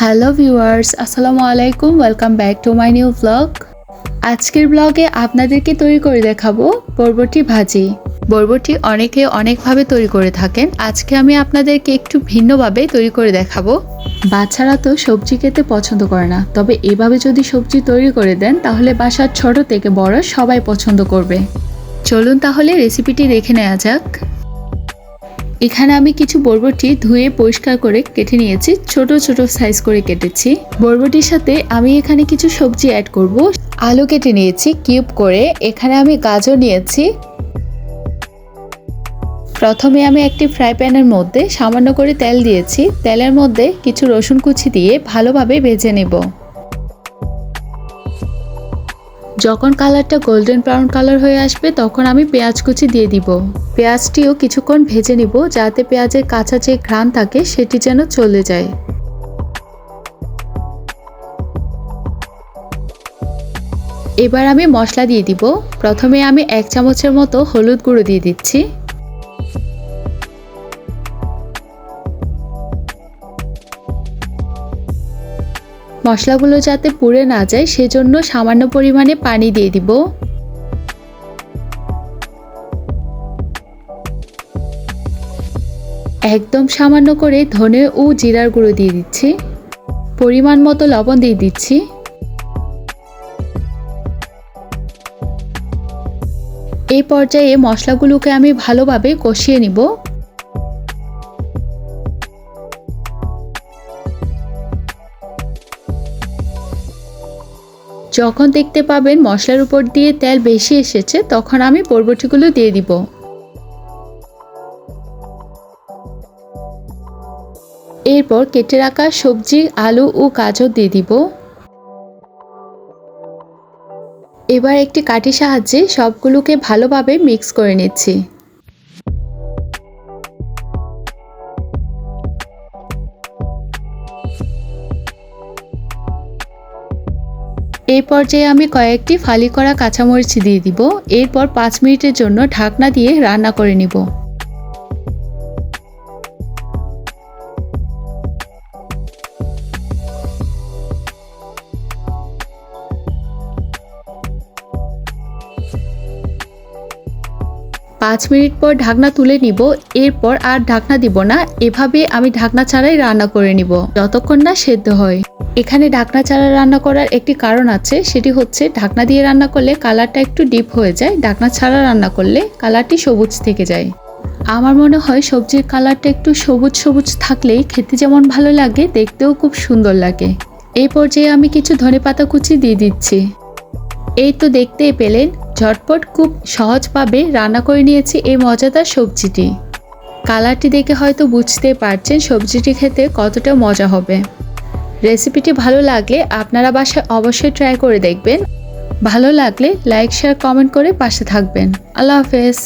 Hello viewers আসসালামু আলাইকুম welcome back to my new blog আজকের ব্লগে আপনাদেরকে তৈরি করে দেখাবো বরবটি ভাজি। বরবটি অনেকে অনেকভাবে তৈরি করে থাকেন। আজকে আমি আপনাদেরকে একটু ভিন্নভাবে তৈরি করে দেখাবো। বাচ্চারা তো সবজি খেতে পছন্দ করে না। তবে এভাবে যদি সবজি তৈরি করে দেন, তাহলে বাসার ছোট থেকে বড় সবাই পছন্দ করবে। চলুন তাহলে রেসিপিটি দেখে নেওয়া যাক। এখানে আমি কিছু বরবটি ধুয়ে পরিষ্কার করে কেটে নিয়েছি, ছোট ছোট সাইজ করে কেটেছি। বরবটির সাথে আমি এখানে কিছু সবজি অ্যাড করব। আলু কেটে নিয়েছি কিউব করে, এখানে আমি গাজর নিয়েছি। প্রথমে আমি একটি ফ্রাই প্যানের মধ্যে সামান্য করে তেল দিয়েছি। তেলের মধ্যে কিছু রসুন কুচি দিয়ে ভালোভাবে ভেজে নেব। যখন কালারটা গোল্ডেন ব্রাউন কালার হয়ে আসবে, তখন আমি পেঁয়াজ কুচি দিয়ে দিব। পেঁয়াজটিও কিছুক্ষণ ভেজে নিব, যাতে পেঁয়াজের কাঁচা যে ঘ্রাণ থাকে, সেটি যেন চলে যায়। এবার আমি মশলা দিয়ে দিব। প্রথমে আমি এক চামচের মতো হলুদ গুঁড়ো দিয়ে দিচ্ছি। মশলাগুলো যাতে পুড়ে না যায়, সেজন্য সামান্য পরিমাণে পানি দিয়ে দিব। একদম সামান্য করে ধনে ও জিরার গুঁড়ো দিয়ে দিচ্ছি। পরিমাণ মতো লবণ দিয়ে দিচ্ছি। এই পর্যায়ে মশলাগুলোকে আমি ভালোভাবে কষিয়ে নিব। যখন দেখতে পাবেন মশলার উপর দিয়ে তেল বেশি এসেছে, তখন আমি বরবটিগুলো দিয়ে দিব। এরপর কেটে রাখা সবজি, আলু ও গাজর দিয়ে দিব। এবার একটি কাঠির সাহায্যে সবগুলোকে ভালোভাবে মিক্স করে নিচ্ছি। এই পর্যায়ে আমি কয়েকটি ফালি করা কাঁচামরিচ দিয়ে দিব। এরপর পাঁচ মিনিটের জন্য ঢাকনা দিয়ে রান্না করে নিব। পাঁচ মিনিট পর ঢাকনা তুলে নিব। এরপর আর ঢাকনা দিব না। এভাবে আমি ঢাকনা ছাড়াই রান্না করে নিব, যতক্ষণ না সেদ্ধ হয়। এখানে ঢাকনা ছাড়া রান্না করার একটি কারণ আছে, সেটি হচ্ছে ঢাকনা দিয়ে রান্না করলে কালারটা একটু ডিপ হয়ে যায়, ঢাকনা ছাড়া রান্না করলে কালারটি সবুজ থেকে যায়। আমার মনে হয় সবজির কালারটা একটু সবুজ সবুজ থাকলেই খেতে যেমন ভালো লাগে, দেখতেও খুব সুন্দর লাগে। এই পর্যায়ে আমি কিছু ধনে পাতা কুচি দিয়ে দিচ্ছি। এই তো দেখতেই পেলেন, ঝটপট খুব সহজভাবে রান্না করে নিয়েছি এই মজাদার সবজিটি। কালারটি দেখে হয়তো বুঝতে পারছেন সবজিটি খেতে কতটা মজা হবে। রেসিপিটি ভালো লাগলে আপনারা বাসায় অবশ্যই ট্রাই করে দেখবেন। ভালো লাগলে লাইক, শেয়ার, কমেন্ট করে পাশে থাকবেন। আল্লাহ হাফেজ।